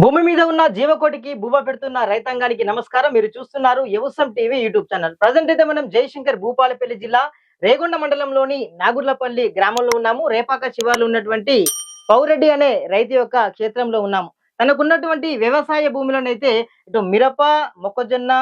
భూమి మీద ఉన్న జీవకోటికి భూమ పెడుతున్న రైతాంగానికి నమస్కారం. మీరు చూస్తున్నారు వ్యవసాయం టీవీ యూట్యూబ్ ఛానల్. ప్రజెంట్ అయితే మనం జయశంకర్ భూపాలపల్లి జిల్లా రేగొండ మండలంలోని నాగుర్లపల్లి గ్రామంలో ఉన్నాము. రేపాక శివార్లు ఉన్నటువంటి పౌరెడ్డి అనే రైతు యొక్క క్షేత్రంలో ఉన్నాము. తనకున్నటువంటి వ్యవసాయ భూమిలోనైతే ఇటు మిరప మొక్కజొన్న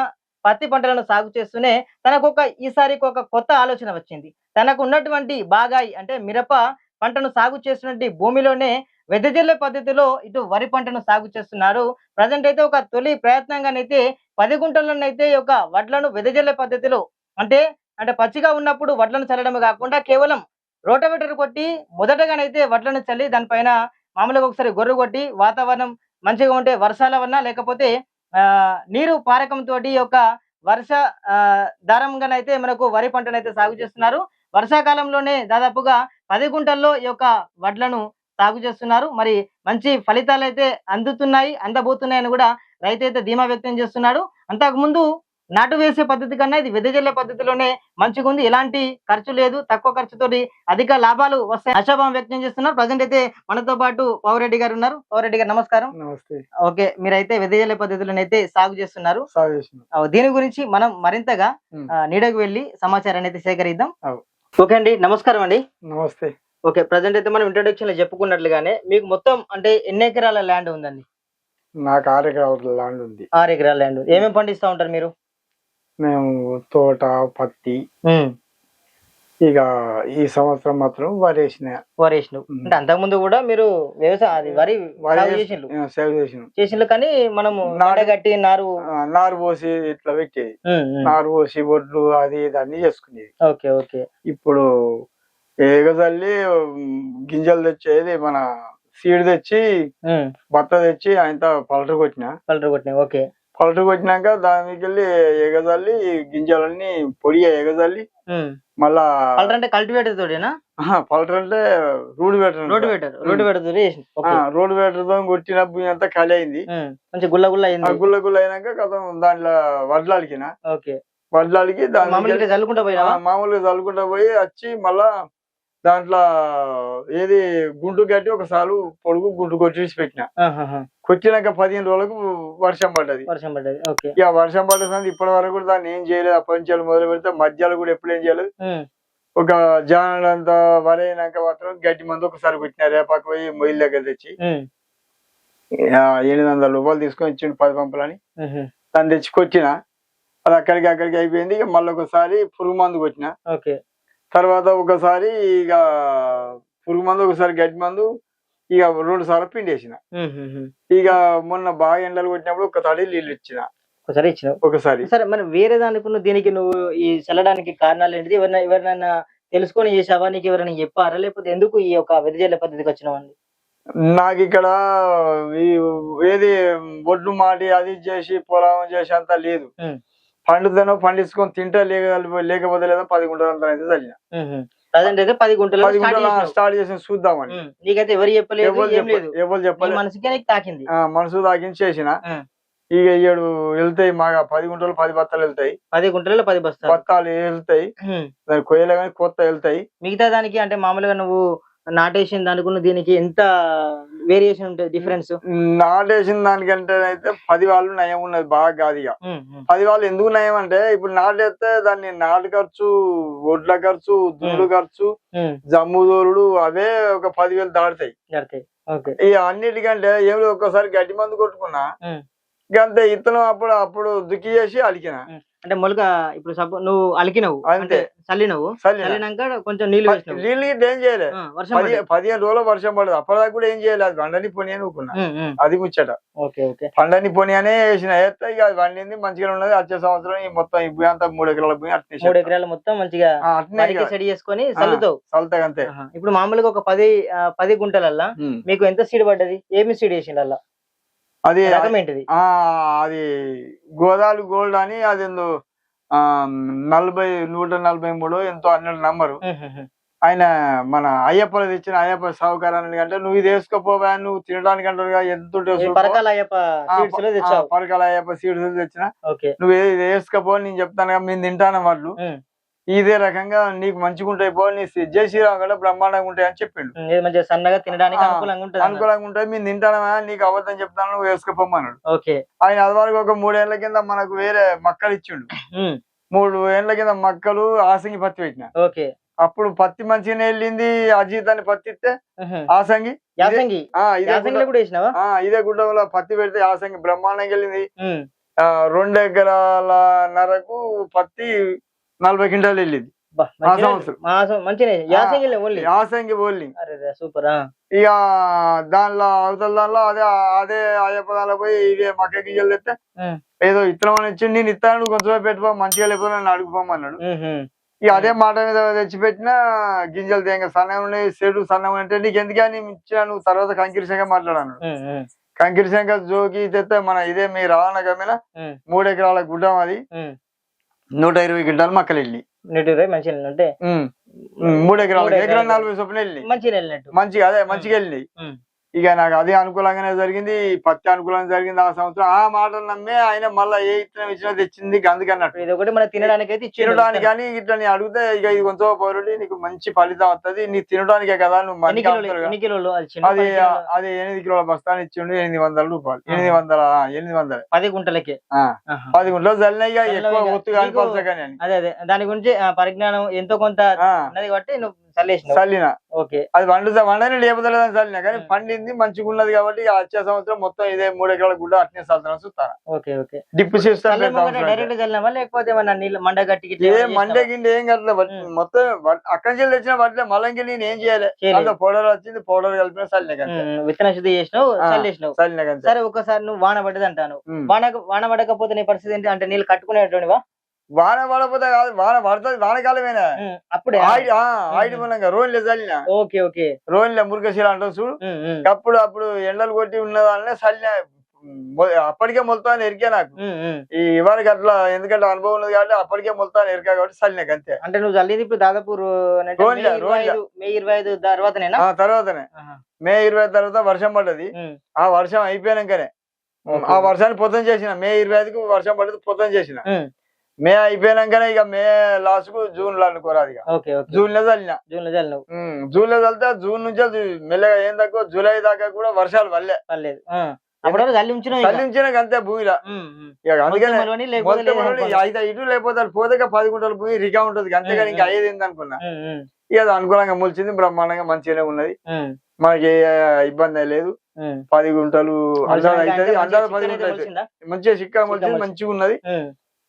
పత్తి పంటలను సాగు చేస్తూనే తనకు ఒక ఈసారికి ఒక కొత్త ఆలోచన వచ్చింది. తనకు ఉన్నటువంటి బాగాయి అంటే మిరప పంటను సాగు చేసినటువంటి భూమిలోనే వెదజల్లే పద్ధతిలో ఇటు వరి పంటను సాగు చేస్తున్నారు. ప్రజెంట్ అయితే ఒక తొలి ప్రయత్నంగానైతే పది గుంటల్లోనైతే ఈ యొక్క వడ్లను వెదజల్లే పద్ధతిలో అంటే అంటే పచ్చిగా ఉన్నప్పుడు వడ్లను చల్లడమే కాకుండా కేవలం రోటవేటర్ కొట్టి మొదటగానైతే వడ్లను చల్లి దానిపైన మామూలుగా ఒకసారి గొర్రె కొట్టి వాతావరణం మంచిగా ఉంటే వర్షాల వలన లేకపోతే నీరు పారకంతో ఈ యొక్క వర్ష దారంగానైతే మనకు వరి పంటనైతే సాగు చేస్తున్నారు. వర్షాకాలంలోనే దాదాపుగా పది గుంటల్లో ఈ యొక్క వడ్లను సాగు చేస్తున్నారు. మరి మంచి ఫలితాలు అయితే అందుతున్నాయి అందబోతున్నాయని కూడా రైతు అయితే ధీమా వ్యక్తం చేస్తున్నాడు. అంతకుముందు నాటు వేసే పద్ధతి కన్నా ఇది వెదజల్లే పద్ధతిలోనే మంచిగా ఉంది. ఎలాంటి ఖర్చు లేదు తక్కువ ఖర్చుతోటి అధిక లాభాలు వస్తాయి ఆశాభావం వ్యక్తం చేస్తున్నారు. ప్రజెంట్ అయితే మనతో పాటు పౌరెడ్డి గారు ఉన్నారు. పౌరెడ్డి గారు నమస్కారం. నమస్తే. ఓకే మీరైతే వెదజల్లే పద్ధతిలోనైతే సాగు చేస్తున్నారు. దీని గురించి మనం మరింతగా నీడకు వెళ్ళి సమాచారాన్ని అయితే సేకరిద్దాం. ఓకే అండి నమస్కారం అండి. నమస్తే. ఓకే ప్రజెంట్ అయితే మనం ఇంట్రొడక్షన్లో చెప్పుకున్నట్లుగానే మీకు మొత్తం అంటే ఎన్ని ఎకరాల ల్యాండ్ ఉందండి? నాకు ఆరు ఎకరాల ల్యాండ్ ఉంది. ఆరు ఎకరాల ల్యాండ్ ఏమేమి పండిస్తా ఉంటారు మీరు? మేము తోట పత్తి ఇక ఈ సంవత్సరం మాత్రం వరి వేసిన. వరి వేసినావు. ఉమ్. అంటే అంతకుముందు కూడా మీరు వ్యవసాయం వరి చేసిండ్రు. చేసినాం. చేసిండ్రు కానీ మనము నాడగట్టి నారు నారు పోసి ఇట్లా పెట్టేది. నారు పోసి ఒడ్లు అది ఇది అన్ని చేసుకునేది. Okay okay. ఇప్పుడు ఏగజల్లి ఉమ్, గింజలు తెచ్చేది మన సీడ్ తెచ్చి భర్త తెచ్చి ఆయన పలటర్ కొట్టిన. Colour కొట్టినాయి okay. పలటర్ కొట్టినాక దానికి వెళ్ళి ఎగజల్లి గింజలన్నీ పొడి ఎగజల్లి. మళ్ళా కలర్ అంటే కల్టివేటర్ తోడేనా పలటర్ అంటే. Rotavator rotavator rotavator రోడ్ వేటర్తో కొట్టిన భూమి అంతా ఖాళీ అయింది. ఉమ్, కొంచెం గుల్ల గుల్ల అయింది. గుల్ల గుల్ల అయినాక కథం దాంట్లో వడ్లాలికిన ఓకే. వడ్లాలికి దాని మామూలుగా చల్లుకుంటా పోయినావా? మామూలుగా చల్లుకుంటా పోయి వచ్చి మళ్ళా దాంట్లో ఏది గుంటు కట్టి ఒకసారి పొడుగు గుంటు కొట్టి పెట్టిన. కొట్టినాక పదిహేను రోజులకు వర్షం పడ్డది. వర్షం పడ్డది. ఇక వర్షం పడ్డది ఇప్పటి వరకు కూడా దాన్ని ఏం చేయలేదు. అప్పటి మొదలు పెడితే మధ్యాహ్నం కూడా ఎప్పుడు ఏం చేయలేదు. ఒక జానంత వరి అయినాక మాత్రం గడ్డి మందు ఒకసారి కొట్టిన. రేపాకు పోయి మొయిల్ దగ్గర తెచ్చి ఎనిమిది వందల రూపాయలు తీసుకొని ఇచ్చిండు పది పంపులని. దాన్ని తెచ్చి కొట్టిన. అది అక్కడికి అక్కడికి అయిపోయింది. ఇక మళ్ళీ ఒకసారి పురుగు మందు కొట్టిన. తర్వాత ఒకసారి ఇక పురుగు మందు ఒకసారి గడ్డి మందు ఇక రెండు సార్లు పిండేసిన. ఇక మొన్న బాగా ఎండలు కొట్టినప్పుడు ఒక తడి నీళ్ళు ఇచ్చిన. ఒకసారి ఇచ్చినావు? ఒకసారి. సరే మరి వేరే దానికి దీనికి నువ్వు ఈ చల్లడానికి కారణాలు ఏంటిది? ఎవరైనా ఎవరినైనా తెలుసుకొని చేసావా నీకు ఎవరైనా చెప్పారా? లేకపోతే ఎందుకు ఈ యొక్క వెదజల్లే పద్ధతికి వచ్చినావు అండి? నాకు ఇక్కడ ఏది ఒడ్లు మాటి అది చేసి పొలం చేసి అంత లేదు. పండుతానో పండించుకొని తింటే లేక లేకపోతే లేదా పది గుంటలు అంత అయితే చల్లిన. ప్రజెంట్ అయితే పది గుంటలు పది గుంటలు. స్టార్ట్ చేసి చూద్దామని. నీకైతే ఎవరు చెప్పలేదు ఎవరు మనసుకే తాకింది. మనసు తాకించి చేసిన. ఇక ఏడు వెళ్తాయి మాగా పది గుంటలు పది బత్తాలు వెళ్తాయి. పది గుంటలలో పది బస్తాలు. బత్తాలు వెళ్తాయి. దాని కొయ్యలు కానీ కొత్త వెళ్తాయి. మిగతా దానికి అంటే మామూలుగా నువ్వు నాటేసిన దానికి దీనికి ఎంత వేరియేషన్ ఉంటుంది డిఫరెన్స్ నాటేసిన దానికంటే అయితే పది వాళ్ళు నయం ఉన్నది బాగా కాదు ఇక. పది వాళ్ళు ఎందుకు నయం అంటే ఇప్పుడు నాటేస్తే దాన్ని నాటు ఖర్చు ఒడ్ల ఖర్చు దున్నుడు ఖర్చు జమ్ము దోరుడు అవే ఒక పదివేలు ఓకే. ఇక అన్నిటికంటే ఏమి ఒక్కసారి గడ్డి మందు కొట్టుకున్నా ఉమ్. ఇక అంతే ఇత్తనం అప్పుడు అప్పుడు దుక్కి చేసి అలికిన. అంటే మొలక ఇప్పుడు సపో నువ్వు అలికినవు అంతే. అంటే చల్లినవు. చల్లిన. చల్లినాక కొంచెం నీళ్ళు వేసినావు. నీళ్ళు ఏం చేయలే. ఆ, వర్షం. పదిహేను రోజులు వర్షం పడదు అప్పటిదాకా కూడా ఏం చేయలేదు అది వండని పోనీ అని ఉమ్. అది ముచ్చట. Okay okay. పండని పోనీ అనే వేసిన. ఇక అది వండింది మంచిగా ఉన్నది. వచ్చే సంవత్సరం ఈ మొత్తం ఈ భూమి అంతా మూడు ఎకరాల భూమి అట్నే మూడు ఎకరాలు మొత్తం మంచిగా సెడి చేసుకొని చల్లుతావు. చల్లుతాయి అంతే. ఇప్పుడు మామూలుగా ఒక పది పది గుంటలల్లా. మీకు ఎంత సీడ్ పడ్డది? ఏమి సీడ్ వేసిండల్లా? అది అది గోదాలు గోల్డ్ అని అది ఆ నలభై నూట నలభై మూడు ఎంతో అన్నాడు నంబరు. ఆయన మన అయ్యప్పలు తెచ్చిన అయ్యప్ప సౌకర్యాన్ని అంటే నువ్వు ఇది వేసుకోపోవా నువ్వు తినడానికి అంటారుగా ఎంత. పరకాల అయ్యప్ప సీడ్స్ అయ్యప్ప తెచ్చిన నువ్వు ఇది వేసుకోపో నేను చెప్తాను కదా, మేము తింటాను వాళ్ళు. ఇదే రకంగా నీకు మంచిగా ఉంటాయి పో నీ జై శ్రీరామ్ కూడా బ్రహ్మాండంగా ఉంటాయి అని చెప్పిండు. మంచిగా సన్నగా తినడానికి అనుకూలంగా ఉంటుంది. అనుకూలంగా ఉంటాయి మేము తింటానమా నీకు అబద్ధం చెప్తాను నువ్వు వేసుకుపోమన్నాడు. ఓకే. ఆయన అది వరకు ఒక మూడేళ్ళ కింద మనకు వేరే మక్కలు ఇచ్చిండు. మూడు ఏళ్ళ కింద మక్కలు ఆసంగి పత్తి పెట్టిన. ఓకే. అప్పుడు పత్తి మంచిగానే వెళ్ళింది అజిత్ అని పత్తి ఇస్తే. ఆసంగి. ఇదే గుడ్డ- గుడ్డలో పత్తి పెడితే ఆసంగి బ్రహ్మాండంగా వెళ్ళింది. రెండు ఎకరాల నరకు పత్తి నలభై క్వింటాలు వెళ్ళింది. ఆ సంవత్సరం. ఓన్లీ? యాసంగి సూపర్? ఇక దానిలో అవతల దానిలో అదే అదే అయ్యప్ప దానిలో పోయి ఇవే మక్క గింజలు తెస్తే ఏదో ఇత్తనం ఇచ్చి నేను ఇస్తాను కొంచెం పెట్టుకో మంచిగా లేకపోతే నన్ను అడుగుపోమన్నాడు ఇక అదే మాట మీద తెచ్చిపెట్టిన గింజలు తేంగ సన్నం ఉన్నాయి చెడు సన్నం అంటే నీకు ఎందుకని ఇచ్చిన నువ్వు తర్వాత కంకిరి శంఖ మాట్లాడాను కంకిరి శంఖ జోకి తెస్తే మన ఇదే మీ రావణ గమ్మిన మూడు ఎకరాల గుడ్డం అది. నూట ఇరవై క్వింటాలు మక్కలు వెళ్ళి నెట్ మంచిగా అంటే మూడు ఎకరాలు ఎకరా ఎకరాలు. నలభై చొప్పున వెళ్ళి మంచిగా వెళ్ళినట్టు. మంచిగా అదే మంచిగా వెళ్ళి. ఇక నాకు అదే అనుకూలంగానే జరిగింది పత్తి అనుకూలంగా జరిగింది ఆ సంవత్సరం. ఆ మాటలు నమ్మే ఆయన మళ్ళా ఏ ఇత్తనం ఇచ్చినా తెచ్చింది అందుకన్నట్టు ఇది ఒకటి మన తినడానికి అయితే. తినడానికి కానీ ఇట్లా నేను అడిగితే ఇక ఇది కొంచెం పౌరుడి నీకు మంచి ఫలితం వస్తుంది నీ తినడానికే కదా నువ్వు అది అది ఎనిమిది కిలోల బస్తాన్ని ఇచ్చిండు ఎనిమిది వందల రూపాయలు. ఎనిమిది వందల ఎనిమిది వందల. పది గుంటలకి. పది గుంటలు చల్లగా ఎక్కువ ఒత్తు అదే అదే. దాని గురించి పరిజ్ఞానం ఎంతో కొంత ఉన్నది కాబట్టి నువ్వు చల్లిన. ఓకే. అది వండు వండని చల్లిన కానీ. పండింది మంచిగా ఉన్నది కాబట్టి వచ్చే సంవత్సరం మొత్తం ఇదే మూడు ఎకరాల గుడ్డ అట్నే చల్లుతాను చూస్తాను ఓకే ఓకే. డిప్పు డైరెక్ట్ లేకపోతే మండ గట్టి? గిండి ఏం కట్టలే ఉమ్. మొత్తం అక్కడి నుంచి తెచ్చిన వాటిలో మళ్ళంకి నేను ఏం చేయాలి. అందులో పౌడర్ వచ్చింది పౌడర్ కలిపిన చల్లిన విత్తన శుద్ధి చేసినావు. చల్లేసినావు. సరే ఒకసారి నువ్వు వాన పడ్డది అంటాను. వాన వాన పడకపోతే నీ పరిస్థితి ఏంటి? అంటే నీళ్ళు కట్టుకునేటువంటివా వాన పడపోతే కాదు వాన పడుతుంది వానకాలమేనా? అప్పుడే? ఆయిడ్ ఆ, ఆయిడ్ మూలంగా రోన్లే చల్లిన. Okay okay. రోన్లే మురుగశీల అంటాం చూడు. అప్పుడు అప్పుడు ఎండలు కొట్టి ఉన్నదాన్నే చల్లిన. మొ- అప్పటికే మొలతాను ఎరికే నాకు. ఈ ఇవరికి అట్లా ఎందుకంటే అనుభవం ఉన్నది కాబట్టి అప్పటికే మొలతాను ఎరికా కాబట్టి చల్లిన అంతే అంటే నువ్వు చల్లేది ఇప్పుడు దాదాపు మే ఇరవై. ఐదు తర్వాతనేనా? తర్వాతనే. మే ఇరవై తర్వాత వర్షం పడ్డది. ఆ వర్షం అయిపోయాకనే ఓకే. ఆ వర్షాన్ని పొద్దున చేసిన మే ఇరవై ఐదుకు వర్షం పడ్డది పొద్దున చేసిన. మే అయిపోయినాకనే ఇక మే లాస్ట్కు జూన్లో అనుకోరాదు ఇక. జూన్లో చల్లిన. జూన్లో చల్లినవు. ఉమ్, జూన్లో చల్లితే జూన్ నుంచి మెల్లగా ఏం తక్కువ జూలై దాకా కూడా వర్షాలు వల్లే పర్లేదు. చల్లించినాక అంతే భూమిలో. ఇక అందుకనే ఇటు లేకపోతే పోతే పది గుంటల భూమి రికా ఉంటది. అంతేగాని ఇంకా అయ్యేది అనుకున్నా ఇక అది అనుకూలంగా మొలిచింది బ్రహ్మాండంగా మంచిగానే ఉన్నది. మనకి ఏ ఇబ్బంది లేదు. పది గుంటలు అంటే అవుతుంది. పది గుంటలు? మంచిగా చిక్కా మొలిచింది. మంచిగా ఉన్నది.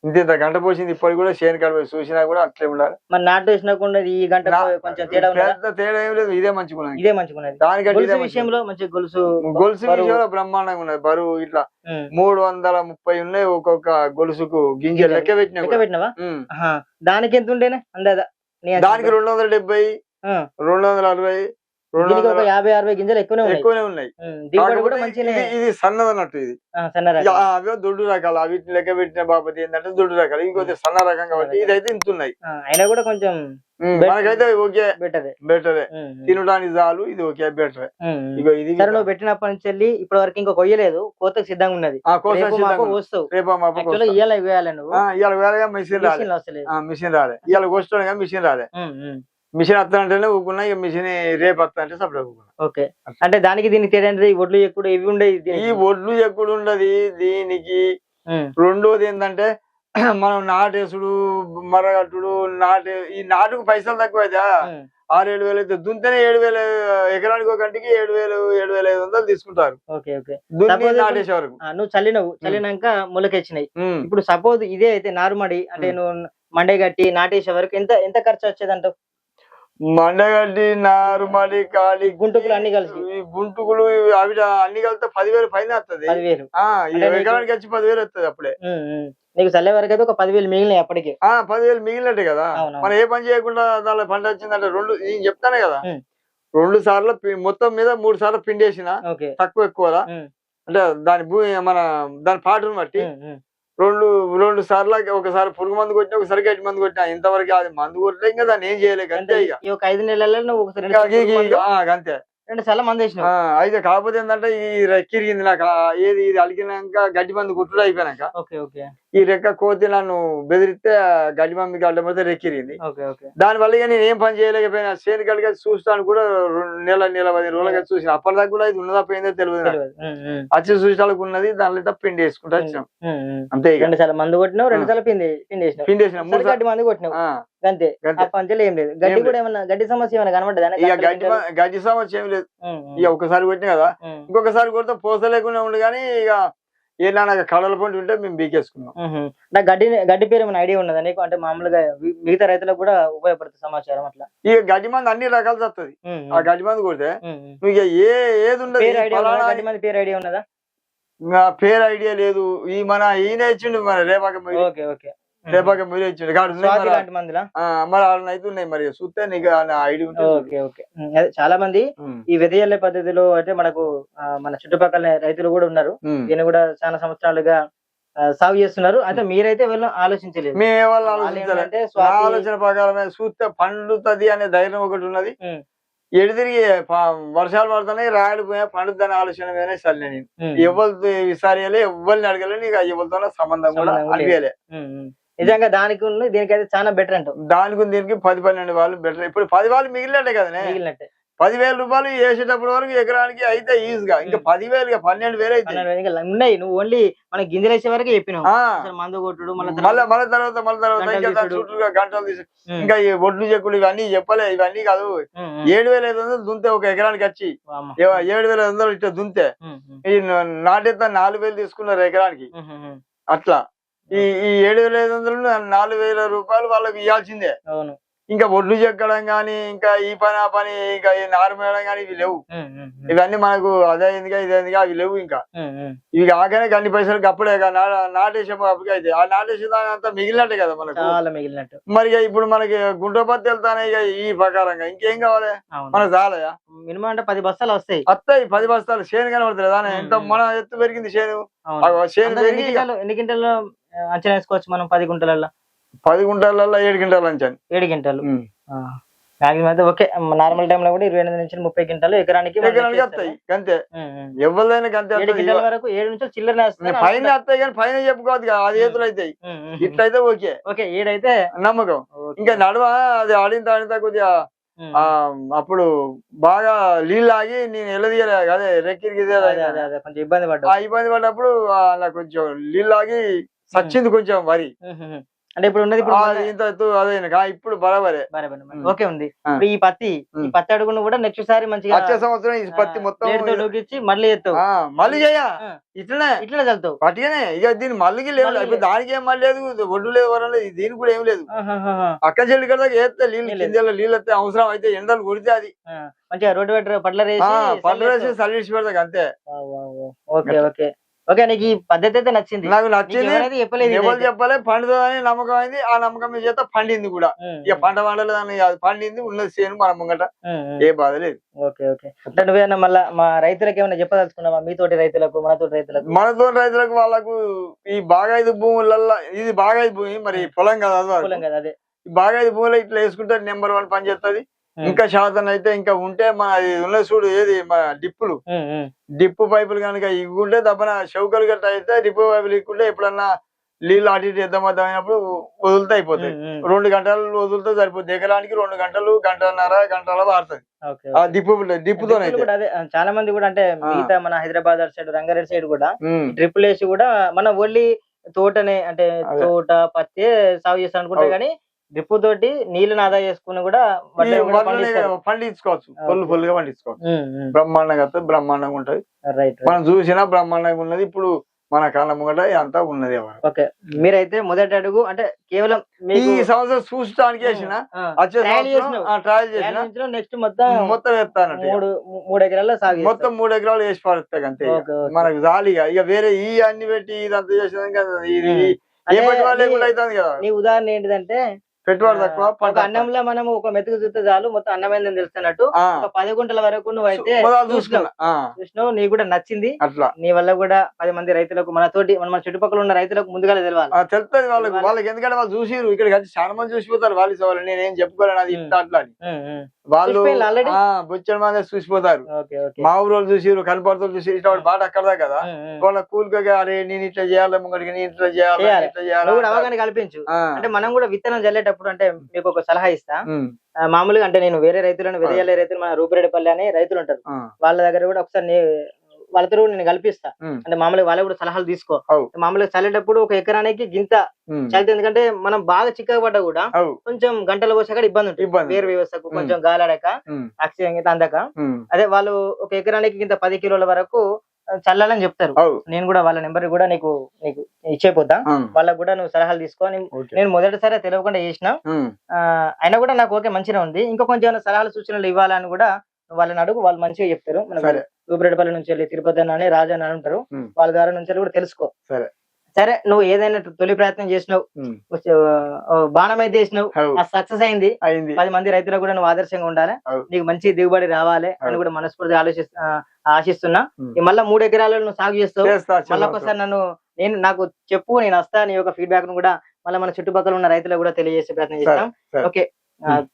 ఇంత ఇంత గంట పోసింది ఇప్పటికి కూడా చేను కాడ పోయి చూసినా కూడా అట్లే ఉండాలి మరి నాటు వేసినకుండా ఈ గంట కొంచెం తేడా ఉన్నదా పెద్ద తేడా ఏం లేదు ఇదే మంచిగా ఉన్నది ఇదే మంచిగున్నది దానికంటే విషయంలో మంచి గొలుసు. గొలుసు. విషయంలో బ్రహ్మాండంగా ఉన్నది బరువు ఇట్లా. మూడు వందల ముప్పై ఉన్నాయి ఒక్కొక్క గొలుసుకు గింజ గింజలు. లెక్క పెట్టినా లెక్క కూడా. పెట్టినవా. దానికి ఎంత ఉండేనా అందాదా అంచనా. దానికి రెండు వందల డెబ్బై. రెండు వందల అరవై దీనికి ఒక వందల యాభై అరవై గింజలు ఎక్కువనే ఉన్నాయి. ఎక్కువనే ఉన్నాయి. ఉమ్. దిగుబడి కూడా కాకపోతే మంచిగానే ఇది- సన్నది అన్నట్టు ఇది. సన్న రకం. అవే దొడ్డు రకాలు అవి లెక్క పెట్టిన బాబతి ఏంటంటే దొడ్డు రకాలు. ఇంకొద్ది సన్న రకం కాబట్టి ఇదైతే ఇంత ఉన్నాయి. ఆ, అయినా కూడా కొంచెం. మనకైతే ఓకే. బెటర్. బెటరే. తినడానికి చాలు ఇది ఓకే బెటరే. ఇగో ఇది సరే నువ్వు పెట్టినప్పటి నుంచి వెళ్ళి ఇప్పటి వరకు ఇంకా కొయ్యలేదు. కోతకు సిద్ధంగా ఉన్నది. ఆ కోస రేపు మాకు వస్తావు. రేపా మాప యాక్చువల్గా ఇయ్యాల వేయాలి నువ్వు. ఇవాళ వేరేగా మిషన్ రాలే. మిషన్ రాలే. ఇవాళ కోస్తాడు మిషన్ రాలే. మిషన్ వస్తానంటేనే ఊకున్నా ఇక మిషన్ రేపు వస్తా అంటే సపరేట్ ఊకున్నా ఓకే అంటే దానికి దీనికి తేడా? ఈ ఒడ్లు ఎక్కువ ఇవి ఉండేవి ఈ. ఒడ్లు ఎక్కడ ఉండదు దీనికి రెండోది ఏంటంటే మనం నాటేసుడు మరగట్టుడు నాటే ఈ నాటుకు పైసలు తక్కువ అయితే. ఆరు ఏడు వేలు అయితే దున్తేనే ఏడు వేలు ఎకరానికి ఒక గంటకి ఏడు వేలు ఏడు వేల ఐదు వందలు తీసుకుంటారు నాటేసే వరకు నువ్వు చల్లినవు చల్లినాక మొలకెచ్చినాయి. ఇప్పుడు సపోజ్ ఇదే అయితే నారుమడి అంటే. నువ్వు మండే గట్టి నాటేసే వరకు ఎంత ఎంత ఖర్చు వచ్చేదంటావు మండగడ్డి నారుమడి కాళీ గుంటుకులు అన్ని కలిసి. ఈ గుంటుకులు అవి అన్ని కలిపితే పదివేలు పైన వస్తుంది ఎకరానికి వచ్చి పదివేలు వస్తుంది అప్పుడే. నీకు చల్లే వరకు అయితే ఒక పదివేలు మిగిలినాయి అప్పటికే. ఆ పదివేలు మిగిలినట్టే కదా. మనం ఏ పని చేయకుండా దానిలో పంట వచ్చిందంటే రెండు నేను చెప్తానే కదా. రెండు సార్లు మొత్తం మీద మూడు సార్లు పిండేసిన తక్కువ ఎక్కువ అంటే దాని భూ మన దాని పాటను బట్టి. రెండు రెండు సార్లు ఒకసారి పురుగు మందు కొట్టినా ఒకసారి గట్టి మందు కొట్టినా ఇంతవరకు అది మందు కొట్టలే ఇంకా దాన్ని ఏం అంతే ఇక. ఒక ఐదు నెలల్లో నువ్వు అంతే రెండు సార్లు మంది వేసినావు. ఆ, అయితే కాకపోతే ఏంటంటే ఈ రెక్కిరిగింది నాకు ఏది ఇది అలిగినాక గడ్డి మంది గుట్టుడు అయిపోయినాక ఓకే ఓకే. ఈ రెక్క కోతి నన్ను బెదిరిస్తే ఆ గడ్డి మంది గడ్డ మీద రెక్కిరిగింది దాని వల్ల నేను ఏం పని చేయలేకపోయినా చేను కడిగా చూస్తాను కూడా రెండు నెల నెల పది రోజులుగా చూసిన. అప్పటిదాకా కూడా ఇది ఉన్నదా పోయిందో తెలియదు వచ్చి చూసాలకు ఉన్నది దానిలో పిండి వేసుకుంటా వచ్చినాం. అంతే రెండు సార్లు మందు కొట్టినావు రెండు సార్లు పిండి పిండి వేసినావు. పిండి వేసినాం. మూడు గడ్డి మంది కొట్టినావు. అంతే గంతే. ఆ పంచలు ఏం లేదు. గడ్డి కూడా ఏమన్నా గడ్డి సమస్య ఏమైనా కనబడ్డదా? ఇక గడ్డి గడ్డి సమస్య ఏం లేదు. ఇక ఒకసారి కొట్టిన కదా? ఇంకొకసారి కొడితే పోస లేకుండా ఉండు కానీ ఇక ఏదైనా కడల పంట ఉంటే మేము బీకేసుకున్నాం నాకు గడ్డి గడ్డి పేరు ఏమైనా ఐడియా ఉన్నదా నీకు? అంటే మామూలుగా మిగతా రైతులకు కూడా ఉపయోగపడుతుంది సమాచారం అట్లా. ఇక గడ్డి మంది అన్ని రకాలు వస్తుంది ఆ గడ్డి మంది కొడితే ఇక ఏ ఏది ఉండదు. గడ్డి మంది పేరు ఐడియా ఉన్నదా? నా పేరు ఐడియా లేదు. ఈ మన ఈయన ఇచ్చిండు మన రేపాక ఓకే ఓకే. రేపాక మీరు ఇచ్చిండు ఉన్నాయి స్వాతి మరి. వాళ్ళని అయితే ఉన్నాయి మరి. చూస్తే నీకు ఐడియా ఓకే ఓకే. అదే చాలా మంది ఈ వెదజల్లే పద్ధతిలో అంటే మనకు మన చుట్టుపక్కల రైతులు కూడా ఉన్నారు. దీన్ని కూడా చాలా సంవత్సరాలుగా సాగు చేస్తున్నారు. అయితే మీరైతే వీళ్ళు ఆలోచించలేదు. మేము ఏ వాళ్ళు వాళ్ళు ఆలోచించాలి? ఏంటంటే నా స్వాతి ఆలోచన ప్రకారమే చూస్తే పండుతుంది అనే ధైర్యం ఒకటి ఉన్నది. ఎడు తిరిగి వర్షాలు పడుతున్నాయి రాయలు పోయా పండుద్ది అనే ఆలోచన మీదనే సరే నేను. ఉమ్, ఎవరు విసారియలే ఎవరిని అడగలే ఇక ఎవరితోనో సంబంధం కూడా. అడిగలే. నిజంగా దానికి ఉన్న దీనికైతే చాలా బెటర్ అంటావు. దానికి దీనికి పది పన్నెండు వాళ్ళు బెటర్ ఇప్పుడు పది వాళ్ళు మిగిలినట్టే కదనే? మిగిలినట్టే. పదివేల రూపాయలు వేసేటప్పటి వరకు ఎకరానికి అయితే ఈజీగా ఇంకా పదివేలు పన్నెండు వేలు అయితే ఉన్నాయి. నువ్వు ఓన్లీ మన గింజలు వేసే వరకే చెప్పినావు. మందు కొట్టుడు మళ్ళీ తర్వాత మళ్ళా తర్వాత గంటలు ఇంకా దాని తీసుడు. చుట్టూగా గంటలు తీసి ఇంకా ఈ ఒడ్లు చెక్కులు ఇవన్నీ చెప్పలే ఇవన్నీ కాదు. ఏడు వేల ఐదు వందలు దుంతే ఒక ఎకరానికి వచ్చి. ఏడు వేల ఐదు వందలు ఇట్లా దుంతే ఈ నాలుగు వేలు తీసుకున్నారు ఎకరానికి. అట్లా. ఈ ఈ ఏడు వేల ఐదు వందలు నాలుగు వేల రూపాయలు వాళ్ళకి ఇవ్వాల్సిందే అవును. ఇంకా ఒడ్లు చెక్కడం గానీ ఇంకా ఈ పని ఆ పని ఇంకా ఈ నారు మేయడం గానీ ఇవి లేవు. ఇవన్నీ మనకు అదే ఎందుగా ఇది ఎందుగా అవి లేవు ఇంకా. ఇవి కాగానే అన్ని పైసలు అప్పుడే నాటేసే అప్పటికి అయితే. ఆ నాటేసే దాని అంతా మిగిలినట్టే కదా మనకు. మిగిలినట్టు. మరి ఇప్పుడు మనకి గుంటపత్తి వెళ్తానే ఈ ప్రకారంగా ఇంకేం కావాలి? మనకు చాలయా మినిమం అంటే పది బస్తాలు వస్తాయి. వస్తాయి పది బస్తాలు. చేను కనబడుతుంది దాని? ఎంత. మన ఎత్తు పెరిగింది చేను? ఎన్ని గింటలు అంచనా వేసుకోవచ్చు మనం పది గుంటలలో పది గుంటలలో ఏడు గింటలు అంచాను. ఏడు గింటలు. మ్యాక్సిమం అయితే ఓకే. నార్మల్ టైం లో కూడా ఇరవై ఎనిమిది నుంచి ముప్పై గింటలు ఎకరానికి అంతే. ఎవరిదైనా ఏడు వస్తాయి. గింటల వరకు ఏడు నుంచి చిల్లర. పైన వస్తాయి కానీ పైన చెప్పుకోవద్దు అది చేతులు అవుతాయి. ఇట్లయితే ఓకే. ఓకే ఏడైతే నమ్మకం. ఇంకా నడువ అది ఆడిన ఆడిన కొద్దిగా. ఆ అప్పుడు బాగా నీళ్ళు ఆగి నేను ఎల్లదీయలే అదే రెక్కిరికి ఇబ్బంది ఆ పడ్డా ఇబ్బంది పడ్డప్పుడు ఆ అలా కొంచెం నీళ్ళు ఆగి సచ్చింది కొంచెం వరి అంటే ఇప్పుడు ఉన్నది ఇప్పుడు బరాబరే. ఓకే ఉంది. ఇప్పుడు ఈ పత్తి ఈ. పత్తి అడుగును కూడా నెక్స్ట్ సారి మంచిగా వచ్చే సంవత్సరం ఈ పత్తి మొత్తం డూకిచ్చి మళ్ళీ ఎత్తావు మళ్ళీ చేయ. ఇట్లనే? ఇట్లా చల్లుతావు. పట్టిగానే? ఇక దీని మల్లికి లేవు. దానికి ఏం మళ్ళీ లేదు. ఒడ్డు లేదు వరం లేదు. దీనికి కూడా ఏం లేదు. అక్క చెల్లి కదా వేస్తే నీళ్ళు నీళ్ళు వస్తే అవసరం అయితే ఎండలు కొడితే అది. మంచిగా రోడ్డు పెట్ట పట్ల ఆ, పండ్లు వేసి సర్వీస్ పెడతా అంతే. Okay okay. ఓకే నీకు ఈ పద్ధతి అయితే నచ్చింది. నాకు నచ్చింది. చెప్పలేదు ఎవరు. చెప్పలే పండుతుందని నమ్మకం అయింది. ఆ నమ్మకం మీద చేత పండింది కూడా. ఇక పంట పండలేదని పండింది ఉన్నది చేను మన ముంగట. ఏ బాధ లేదు. Okay okay. అంటే నువ్వేనా మళ్ళా మా రైతులకు ఏమైనా చెప్పదలుచుకున్నావా? మీతోటి రైతులకు మనతోటి రైతులకు? మనతో రైతులకు వాళ్ళకు ఈ బాగాయిదు భూములల్లో ఇది బాగాయిదు భూమి మరి పొలం కదా. కులం కదా అదే. బాగాయిదు భూములు ఇట్లా వేసుకుంటే నెంబర్ వన్ పని చేస్తుంది. ఇంకా శాతం అయితే ఇంకా ఉంటే మన అది ఉన్నది చూడు ఏది మన డిప్పులు. డిప్పు పైపులు కనుక ఇవ్వుంటే తప్పన చౌకలు గట్ట అయితే డిప్పు పైపులు ఇక్కుంటే ఎప్పుడన్నా నీళ్ళు అటు ఇటు అయినప్పుడు వదులుతా అయిపోతాయి. రెండు గంటలు వదులుతా సరిపోతుంది. ఎకరానికి రెండు గంటలు గంటన్నర గంటల వాడుతుంది ఆ డిప్పు డిప్పుతో డ్రిప్పులు చాలా మంది కూడా అంటే. మిగతా మన హైదరాబాద్ సైడ్ రంగారెడ్డి సైడ్ కూడా ట్రిపుల్ వేసి కూడా మన ఓన్లీ తోటనే అంటే. తోట పత్తి సాగు చేస్తాం అనుకుంటే. కానీ డ్రిప్ తోటి నీళ్ళని ఆదా చేసుకుని కూడా కూడా. పండించుకోవచ్చు. ఫుల్ ఫుల్గా పండించుకోవచ్చు. బ్రహ్మాండంగా బ్రహ్మాండంగా ఉంటది. మనం చూసినా బ్రహ్మాండంగా ఉన్నది. ఇప్పుడు మన కాళ్ళ ముంగట అంతా ఉన్నది ఓకే. మీరైతే మొదటి అడుగు అంటే కేవలం ఈ సంవత్సరం చూసడానికి వేసిన ట్రయల్. ట్రయల్ చేసిన నెక్స్ట్ మొత్తం మొత్తం ఇక. మూడు మూడు ఎకరాల్లో సాగు మొత్తం మూడు ఎకరాలు వేసి పడుతుంది అంతే. మనకు జాలిగా ఇక. వేరే ఈ అన్ని పెట్టి ఇదంతా చేసిన కదా. నీ ఉదాహరణ ఏంటిదంటే పెట్టుబడి తక్కువ ఒక. అన్నంలో మనం ఒక మెతుకు చూస్తే చాలు మొత్తం అన్నమైందని తెలుస్తున్నట్టు. ఒక పది గుంటల వరకు నువ్వు అయితే చూసినావు. చూసినావు నీకు కూడా నచ్చింది. అట్లా. నీ వల్ల కూడా పది మంది రైతులకు మన తోటి మన చుట్టుపక్కల ఉన్న రైతులకు ముందుగా తెలవాలి. ఆ, తెలుస్తుంది వాళ్ళకి. వాళ్ళ- వాళ్ళకి ఎందుకంటే వాళ్ళు చూసిరు ఇక్కడ వచ్చి చాలా మంది చూసిపోతారు. వాళ్ళు నేనేం చెప్పుకోలేను అది ఇట్లా అట్లా. వాళ్ళు? బొచ్చడి మంది చూసిపోతారు. మా ఊరు వాళ్ళు చూసి కనపడుతూ చూసి ఇట్లా బాట అక్కడదా కదా? వాళ్ళ కూలిగా అరే నేను ఇట్లా చేయాలి ముంగడికి నేను ఇట్లా చేయాలి. ఇట్లా చేయాలి అవగాహన కల్పించు. అంటే మనం కూడా విత్తనం చల్లేటప్పుడు అంటే మీకు ఒక సలహా ఇస్తా. మామూలుగా అంటే నేను వేరే రైతులను విదయాలే రైతులు మన రూపిరెడ్డిపల్లి అని రైతులు ఉంటారు. వాళ్ళ దగ్గర కూడా ఒకసారి వాళ్ళతో నేను కల్పిస్తా. అంటే మామూలుగా వాళ్ళకి కూడా సలహాలు తీసుకో. మామూలుగా చల్లేటప్పుడు ఒక ఎకరానికి గింత చల్లితే ఎందుకంటే మనం బాగా చిక్కగా పడ్డా కూడా కొంచెం గంటల పోసాక ఇబ్బంది ఉంటుంది. వేరు వ్యవస్థకు కొంచెం గాలాడక ఆక్సిజన్ అందక. అదే వాళ్ళు ఒక ఎకరానికి గింత పది కిలోల వరకు చల్లాలని చెప్తారు. నేను కూడా వాళ్ళ నెంబర్ కూడా నీకు నీకు ఇచ్చేపోతా. వాళ్ళకు కూడా నువ్వు సలహాలు తీసుకో. నేను- మొదటిసారి తెలియకుండా చేసిన. అయినా కూడా నాకు ఓకే మంచిగా ఉంది. ఇంకా కొంచెం సలహాలు సూచనలు ఇవ్వాలని కూడా వాళ్ళని అడుగు. వాళ్ళు మంచిగా చెప్తారు. రూపిరెడ్డిపల్లి నుంచి వెళ్ళి తిరుపతి అని రాజు అని ఉమ్. వాళ్ళ ద్వారా నుంచి కూడా తెలుసుకో. సరే. సరే నువ్వు ఏదైనా తొలి ప్రయత్నం చేసినావు. బాణం అయితే చేసినావు. సక్సెస్ అయింది. పది మంది రైతులకు కూడా నువ్వు ఆదర్శంగా ఉండాలి. నీకు మంచి దిగుబడి రావాలి అని. కూడా మనస్ఫూర్తిగా ఆలోచిస్తు ఆశిస్తున్నా. మళ్ళా మూడు ఎకరాలలో నువ్వు సాగు చేస్తావు. చేస్తా మళ్ళీ. ఒకసారి నన్ను నేను నాకు చెప్పు నేను వస్తా నీ యొక్క ఫీడ్బ్యాక్ను కూడా మళ్ళీ మన చుట్టుపక్కల ఉన్న రైతులకు కూడా తెలియజేసే ప్రయత్నం చేస్తాం. ఓకే.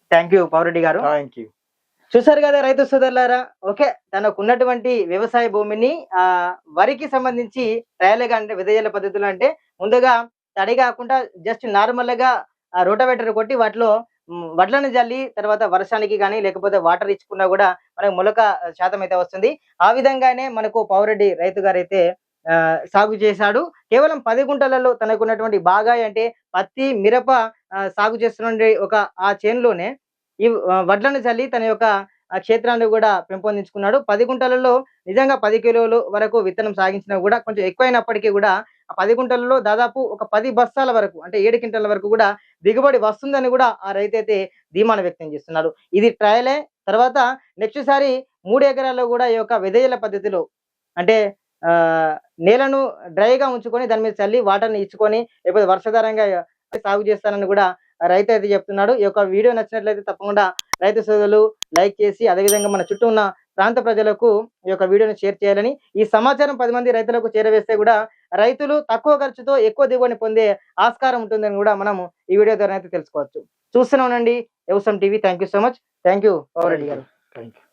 థ్యాంక్ యూ పౌరెడ్డి గారు. థ్యాంక్ యూ చూసారు కదా రైతు సోదరులారా? ఓకే తనకు ఉన్నటువంటి వ్యవసాయ భూమిని ఆ వరికి సంబంధించి ట్రయల్గా అంటే విధేయాల పద్ధతులు అంటే ముందుగా తడి కాకుండా జస్ట్ నార్మల్గా రోటవేటర్ కొట్టి వాటిలో వడ్లను జల్లి తర్వాత వర్షానికి కానీ లేకపోతే వాటర్ ఇచ్చుకున్నా కూడా మనకు మొలక శాతం అయితే వస్తుంది. ఆ విధంగానే మనకు పౌరెడ్డి రైతు గారు అయితే సాగు చేశాడు. కేవలం పది గుంటలలో తనకున్నటువంటి బాగాయి అంటే పత్తి మిరప సాగు చేస్తున్న ఒక ఆ చేనులోనే ఈ వడ్లను చల్లి తన యొక్క క్షేత్రాన్ని కూడా పెంపొందించుకున్నాడు. పది గుంటలలో నిజంగా పది కిలోలు వరకు విత్తనం సాగించినా కూడా కొంచెం ఎక్కువైనప్పటికీ కూడా ఆ పది గుంటలలో దాదాపు ఒక పది బస్తాల వరకు అంటే ఏడు క్వింటాల వరకు కూడా దిగుబడి వస్తుందని కూడా ఆ రైతు అయితే ధీమాను వ్యక్తం చేస్తున్నాడు. ఇది ట్రయలే. తర్వాత నెక్స్ట్ సారి మూడు ఎకరాల్లో కూడా ఈ యొక్క విధేయుల పద్ధతిలో అంటే నేలను డ్రైగా ఉంచుకొని దాని మీద చల్లి వాటర్ని ఇచ్చుకొని లేకపోతే వర్షాధారంగా సాగు చేస్తానని కూడా రైతు అయితే చెప్తున్నాడు ఈ యొక్క వీడియో నచ్చినట్లయితే తప్పకుండా రైతు సోదరులు లైక్ చేసి అదేవిధంగా మన చుట్టూ ఉన్న ప్రాంత ప్రజలకు ఈ యొక్క వీడియోని షేర్ చేయాలని ఈ సమాచారం పది మంది రైతులకు చేరవేస్తే కూడా రైతులు తక్కువ ఖర్చుతో ఎక్కువ దిగుబడిని పొందే ఆస్కారం ఉంటుందని కూడా మనం ఈ వీడియో ద్వారా అయితే తెలుసుకోవచ్చు. చూస్తూనే ఉండండి Evasam TV. Thank you so much. Thank you Pawar Reddy గారు. Thank you